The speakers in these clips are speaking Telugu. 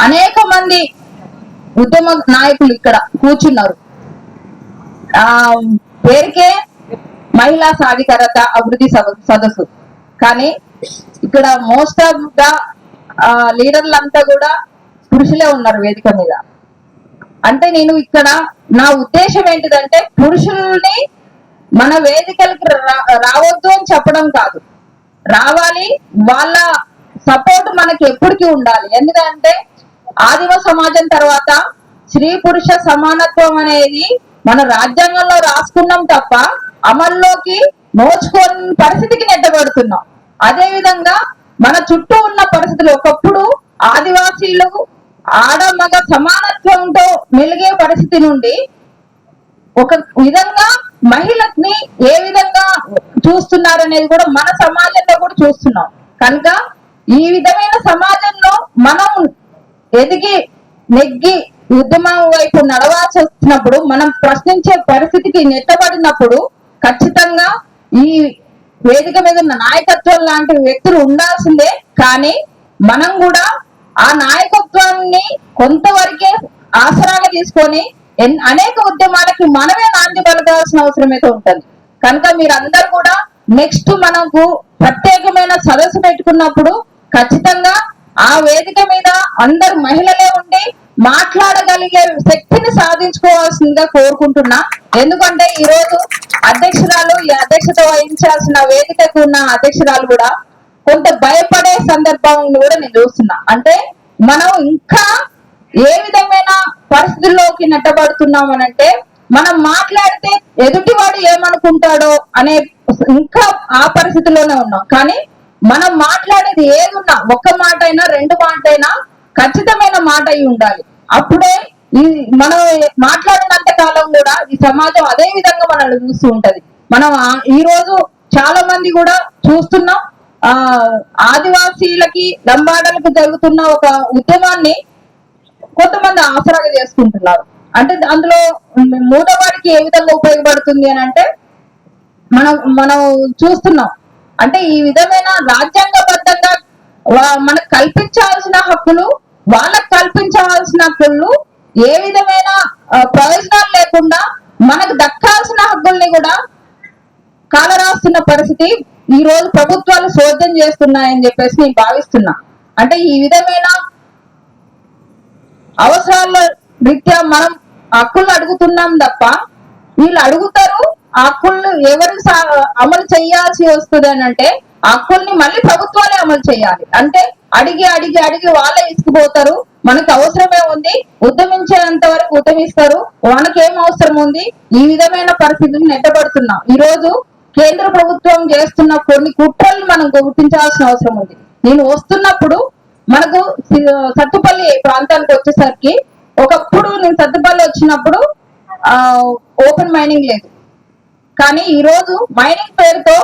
అనేక మంది ఉద్యమ నాయకులు ఇక్కడ కూర్చున్నారు. ఆ పేరుకే మహిళా సాధికారత అభివృద్ధి సద- సదస్సు. కానీ ఇక్కడ మోస్ట్ ఆఫ్ ద లీడర్లంతా కూడా పురుషులే ఉన్నారు వేదిక మీద. అంటే నేను ఇక్కడ నా ఉద్దేశం ఏంటిదంటే పురుషుల్ని మన వేదికలకు రా- రావద్దు అని చెప్పడం కాదు. రావాలి వాళ్ళ సపోర్ట్ మనకి ఎప్పటికీ ఉండాలి. ఎందుకంటే ఆదివ సమాజం తర్వాత స్త్రీ పురుష సమానత్వం అనేది మన రాజ్యాంగంలో రాసుకున్నాం తప్ప అమల్లోకి నోచుకోని పరిస్థితికి నెట్టబడుతున్నాం. అదే విధంగా మన చుట్టూ ఉన్న పరిస్థితులు ఒకప్పుడు ఆదివాసీలు ఆడ మగ సమానత్వంతో మెలిగే పరిస్థితి నుండి ఒక విధంగా మహిళని ఏ విధంగా చూస్తున్నారు అనేది కూడా మన సమాజంలో కూడా చూస్తున్నాం. కనుక ఈ విధమైన సమాజంలో మనం ఎదిగి నెగ్గి ఉద్యమం వైపు నడవాల్సి వస్తున్నప్పుడు మనం ప్రశ్నించే పరిస్థితికి నెట్టబడినప్పుడు ఖచ్చితంగా ఈ వేదిక మీద ఉన్న నాయకత్వం లాంటి వ్యక్తులు ఉండాల్సిందే. కానీ మనం కూడా ఆ నాయకత్వాన్ని కొంతవరకే ఆసరాగా తీసుకొని అనేక ఉద్యమాలకి మనమే నాంది పలకాల్సిన అవసరం అయితే ఉంటుంది. కనుక మీరందరూ కూడా నెక్స్ట్ మనకు ప్రత్యేకమైన సదస్సు పెట్టుకున్నప్పుడు ఖచ్చితంగా ఆ వేదిక మీద అందరు మహిళలే ఉండి మాట్లాడగలిగే శక్తిని సాధించుకోవాల్సిందిగా కోరుకుంటున్నా. ఎందుకంటే ఈ రోజు అధ్యక్షురాలు ఈ అధ్యక్షత వహించాల్సిన వేదికకు ఉన్న అధ్యక్షురాలు కూడా కొంత భయపడే సందర్భం కూడా నేను చూస్తున్నా. అంటే మనం ఇంకా ఏ విధమైన పరిస్థితుల్లోకి నెట్టబడుతున్నాం అంటే మనం మాట్లాడితే ఎదుటివాడు ఏమనుకుంటాడో అనే ఇంకా ఆ పరిస్థితిలోనే ఉన్నాం. కానీ మనం మాట్లాడేది ఏదున్నా ఒక్క మాట అయినా రెండు మాట అయినా ఖచ్చితమైన మాట అయి ఉండాలి. అప్పుడే ఈ మనం మాట్లాడినంత కాలం కూడా ఈ సమాజం అదే విధంగా మనల్ని చూస్తూ ఉంటది. మనం ఈ రోజు చాలా మంది కూడా చూస్తున్నాం ఆ ఆదివాసీలకి లంబాడలకు జరుగుతున్న ఒక ఉద్యమాన్ని కొంతమంది ఆసరాగా చేసుకుంటున్నారు. అంటే అందులో మూడవాడికి ఏ విధంగా ఉపయోగపడుతుంది అని అంటే మనం మనం చూస్తున్నాం. అంటే ఈ విధమైన రాజ్యాంగబద్ధంగా మనకు కల్పించాల్సిన హక్కులు వాళ్ళకు కల్పించాల్సిన హక్కులు ఏ విధమైన ప్రయోజనాలు లేకుండా మనకు దక్కాల్సిన హక్కుల్ని కూడా కాలరాస్తున్న పరిస్థితి ఈ రోజు ప్రభుత్వాలు శోధం చేస్తున్నాయని చెప్పేసి నేను భావిస్తున్నా. అంటే ఈ విధమైన అవసరాల రీత్యా మనం హక్కులు అడుగుతున్నాం తప్ప వీళ్ళు అడుగుతారు హక్కుల్ని ఎవరు సా- అమలు చేయాల్సి వస్తుంది అని అంటే హక్కుల్ని మళ్ళీ ప్రభుత్వాలే అమలు చేయాలి. అంటే అడిగి అడిగి అడిగి వాళ్ళే ఇసుకుపోతారు. మనకు అవసరమే ఉంది. ఉద్యమించేంత వరకు ఉద్యమిస్తారు. మనకేం అవసరం ఉంది? ఈ విధమైన పరిస్థితులు నెట్టబడుతున్నాం ఈ రోజు కేంద్ర ప్రభుత్వం చేస్తున్న కొన్ని కుట్రలు మనం గుర్తించాల్సిన అవసరం ఉంది. నేను వస్తున్నప్పుడు మనకు సత్తుపల్లి ప్రాంతానికి వచ్చేసరికి ఒకప్పుడు నేను సత్తుపల్లి వచ్చినప్పుడు ఆ ఓపెన్ మైనింగ్ లేదు. కానీ ఈ రోజు మైనింగ్ పేరుతో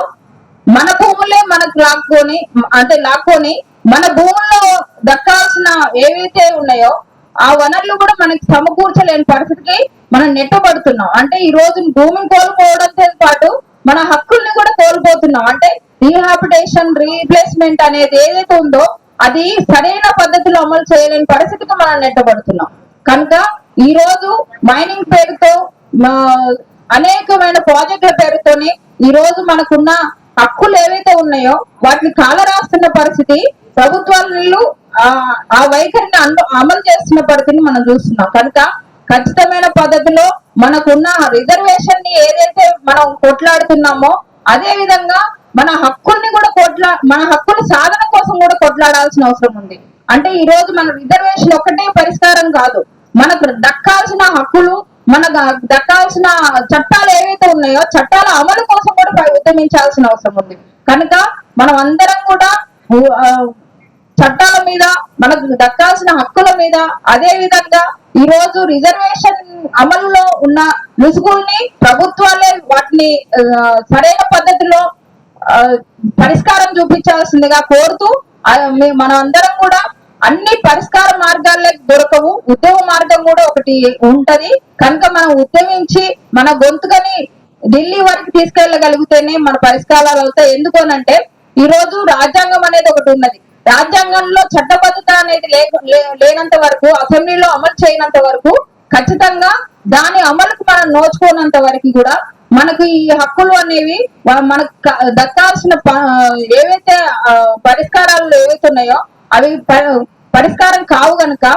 మన భూములే మనకు లాక్కొని అంటే లాక్కొని మన భూముల్లో దక్కాల్సిన ఏవైతే ఉన్నాయో ఆ వనరులు కూడా మనకి సమకూర్చలేని పరిస్థితికి మనం నెట్టబడుతున్నాం. అంటే ఈ రోజు భూమిని కోల్పోవడంతో పాటు మన హక్కుల్ని కూడా కోల్పోతున్నాం. అంటే రీహాబిటేషన్ రీప్లేస్మెంట్ అనేది ఏదైతే ఉందో అది సరైన పద్ధతిలో అమలు చేయలేని పరిస్థితికి మనం నెట్టబడుతున్నాం. కనుక ఈ రోజు మైనింగ్ పేరుతో మా అనేకమైన ప్రాజెక్టుల పేరుతోని ఈ రోజు మనకున్న హక్కులు ఏవైతే ఉన్నాయో వాటిని కాలరాస్తున్న పరిస్థితి ప్రభుత్వాలు ఆ ఆ వైఖరిని అను- అమలు చేస్తున్న పరిస్థితిని మనం చూస్తున్నాం. కనుక ఖచ్చితమైన పద్ధతిలో మనకున్న రిజర్వేషన్ని ఏదైతే మనం కొట్లాడుతున్నామో అదే విధంగా మన హక్కుల్ని కూడా కొట్లా మన హక్కుల సాధన కోసం కూడా కొట్లాడాల్సిన అవసరం ఉంది. అంటే ఈ రోజు మన రిజర్వేషన్ ఒక్కటే పరిష్కారం కాదు. మనకు దక్కాల్సిన హక్కులు మనకు దక్కాల్సిన చట్టాలు ఏవైతే ఉన్నాయో చట్టాల అమలు కోసం కూడా ఉద్యమించాల్సిన అవసరం ఉంది. కనుక మనం అందరం కూడా చట్టాల మీద మనకు దక్కాల్సిన హక్కుల మీద అదే విధంగా ఈ రోజు రిజర్వేషన్ అమలులో ఉన్న ముసుగుల్ని ప్రభుత్వాలే వాటిని సరైన పద్ధతిలో పరిష్కారం చూపించాల్సిందిగా కోరుతూ మనం అందరం కూడా అన్ని పరిష్కార మార్గాలే దొరకవు. ఉద్యమ మార్గం కూడా ఒకటి ఉంటది. కనుక మనం ఉద్యమించి మన గొంతుకని ఢిల్లీ వరకు తీసుకెళ్ళగలిగితేనే మన పరిష్కారాలు అవుతాయి. ఎందుకోనంటే ఈ రోజు రాజ్యాంగం అనేది ఒకటి ఉన్నది. రాజ్యాంగంలో చట్టబద్ధత అనేది లేక- లే- లేనంత వరకు అసెంబ్లీలో అమలు చేయనంత వరకు ఖచ్చితంగా దాని అమలుకు మనం నోచుకోనంత వరకు కూడా మనకు ఈ హక్కులు అనేవి మనకు క- దక్కాల్సిన ప- ఏవైతే పరిష్కారాలు ఏవైతే ఉన్నాయో అవి ప- పరిష్కారం కావు గనుక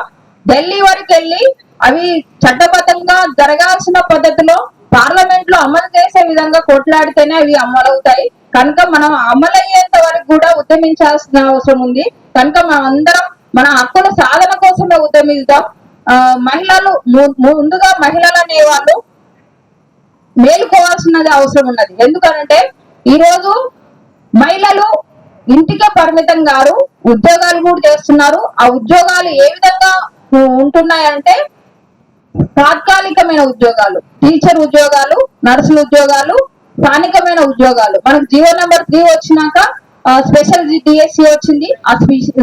ఢిల్లీ వరకు వెళ్ళి అవి చట్టబద్ధంగా జరగాల్సిన పద్ధతిలో పార్లమెంట్లో అమలు చేసే విధంగా కొట్లాడితేనే అవి అమలవుతాయి. కనుక మనం అమలయ్యేంత వరకు కూడా ఉద్యమించాల్సిన అవసరం ఉంది. కనుక మనం అందరం మన హక్కుల సాధన కోసమే ఉద్యమిద్దాం. ఆ, మహిళలు ము- ముందుగా మహిళలు అనేవాళ్ళు మేలుకోవాల్సినది అవసరం ఉన్నది. ఎందుకనంటే ఈ రోజు మహిళలు ఇంటికే పరిమితం గారు ఉద్యోగాలు కూడా చేస్తున్నారు. ఆ ఉద్యోగాలు ఏ విధంగా ఉంటున్నాయంటే తాత్కాలికమైన ఉద్యోగాలు టీచర్ ఉద్యోగాలు నర్సుల ఉద్యోగాలు స్థానికమైన ఉద్యోగాలు. మనకు జియో నెంబర్ త్రీ వచ్చినాక స్పెషల్ డిఎస్సి వచ్చింది. ఆ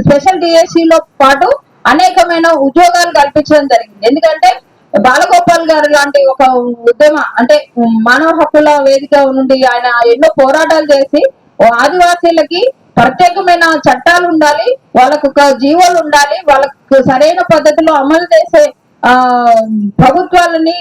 స్పెషల్ డిఎస్సిలో పాటు అనేకమైన ఉద్యోగాలు కల్పించడం జరిగింది. ఎందుకంటే బాలగోపాల్ గారు లాంటి ఒక ఉద్యమ అంటే మానవ హక్కుల వేదిక నుండి ఆయన ఎన్నో పోరాటాలు చేసి ఆదివాసీలకి ప్రత్యేకమైన చట్టాలు ఉండాలి వాళ్ళకు ఒక జీవోలు ఉండాలి వాళ్ళకు సరైన పద్ధతిలో అమలు చేసే ఆ ప్రభుత్వాలని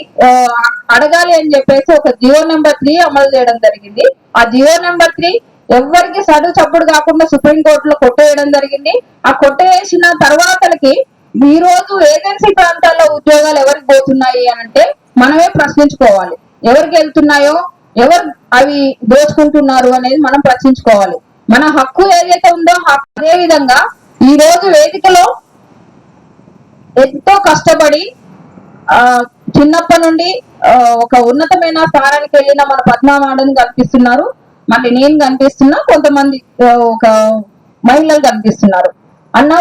అడగాలి అని చెప్పేసి ఒక జియో నెంబర్ త్రీ అమలు చేయడం జరిగింది. ఆ జియో నెంబర్ త్రీ ఎవరికి సడు చప్పుడు కాకుండా సుప్రీం కోర్టులో కొట్టేయడం జరిగింది. ఆ కొట్టేసిన తర్వాతలకి ఈ రోజు ఏజెన్సీ ప్రాంతాల్లో ఉద్యోగాలు ఎవరికి పోతున్నాయి అని అంటే మనమే ప్రశ్నించుకోవాలి. ఎవరికి వెళ్తున్నాయో ఎవరు అవి దోచుకుంటున్నారు అనేది మనం ప్రశ్నించుకోవాలి. మన హక్కు ఏదైతే ఉందో హక్కు అదే విధంగా ఈ రోజు వేదికలో ఎంతో కష్టపడి ఆ చిన్నప్పటి నుండి ఒక ఉన్నతమైన స్థానానికి వెళ్ళిన మన పద్మామాడని కనిపిస్తున్నారు. మళ్ళీ నేను కనిపిస్తున్నా కొంతమంది ఒక మహిళలు కనిపిస్తున్నారు. అన్న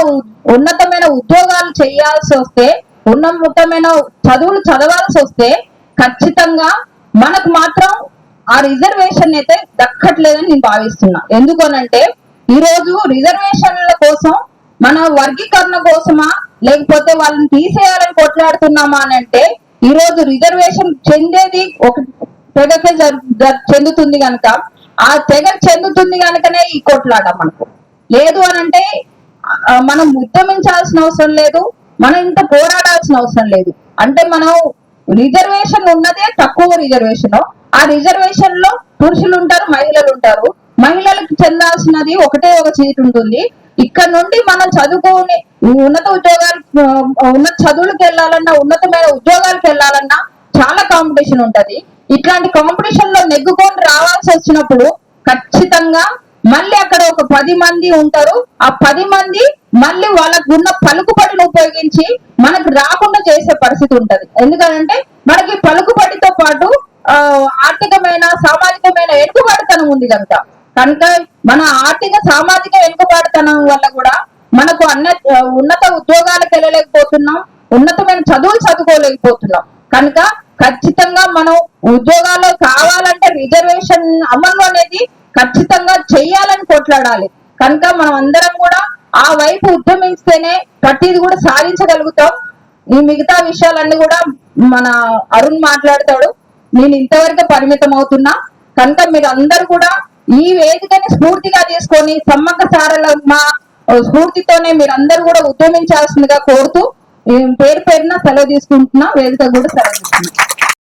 ఉన్నతమైన ఉద్యోగాలు చేయాల్సి వస్తే ఉన్నతమైన చదువులు చదవాల్సి వస్తే ఖచ్చితంగా మనకు మాత్రం ఆ రిజర్వేషన్ అయితే దక్కట్లేదని నేను భావిస్తున్నా. ఎందుకనంటే ఈ రోజు రిజర్వేషన్ల కోసం మన వర్గీకరణ కోసమా లేకపోతే వాళ్ళని తీసేయాలని కొట్లాడుతున్నామా అని అంటే ఈ రోజు రిజర్వేషన్ చెందేది ఒక తెగకే చెందుతుంది కనుక ఆ తెగ చెందుతుంది కనుకనే ఈ కొట్లాట మనకు. లేదు అని అంటే మనం ఉద్యమించాల్సిన అవసరం లేదు మనం ఇంత పోరాడాల్సిన అవసరం లేదు. అంటే మనం రిజర్వేషన్ ఉన్నదే తక్కువ రిజర్వేషన్. ఆ రిజర్వేషన్లో పురుషులు ఉంటారు మహిళలు ఉంటారు మహిళలకు చెందాల్సినది ఒకటే ఒక సీట్ ఉంటుంది. ఇక్కడ నుండి మనం చదువుకొని ఉన్నత ఉద్యోగాలు ఉన్నత చదువులకు వెళ్ళాలన్నా ఉన్నతమైన ఉద్యోగాలకు వెళ్ళాలన్నా చాలా కాంపిటీషన్ ఉంటది. ఇట్లాంటి కాంపిటీషన్లో నెగ్గుకొని రావాల్సి వచ్చినప్పుడు ఖచ్చితంగా మళ్ళీ అక్కడ ఒక పది మంది ఉంటారు. ఆ పది మంది మళ్ళీ వాళ్ళకు ఉన్న పలుకుబడిని ఉపయోగించి మనకు రాకుండా చేసే పరిస్థితి ఉంటది. ఎందుకంటే మనకి పలుకుబడితో పాటు ఆర్థికమైన సామాజికమైన వెనుకబాటుతనం ఉంది కనుక. కనుక మన ఆర్థిక సామాజిక వెనుకబాటుతనం వల్ల కూడా మనకు అన్న ఉన్నత ఉద్యోగాలకు వెళ్ళలేకపోతున్నాం. ఉన్నతమైన చదువులు చదువుకోలేకపోతున్నాం. కనుక ఖచ్చితంగా మనం ఉద్యోగాల్లో కావాలంటే రిజర్వేషన్ అమలు అనేది ఖచ్చితంగా చేయాలని కొట్లాడాలి. కనుక మనం అందరం కూడా ఆ వైపు ఉద్యమిస్తేనే ప్రతిది కూడా సాధించగలుగుతాం. ఈ మిగతా విషయాలన్నీ కూడా మన అరుణ్ మాట్లాడతాడు. నేను ఇంతవరకు పరిమితం అవుతున్నా కనుక మీరు అందరు కూడా ఈ వేదికని స్ఫూర్తిగా తీసుకొని సమ్మక్క సారల మా స్ఫూర్తితోనే మీరు అందరూ కూడా ఉద్యమించాల్సిందిగా కోరుతూ పేరు పేరున సెలవు తీసుకుంటున్నా. వేదిక కూడా సెలవు తీసుకుంటున్నా.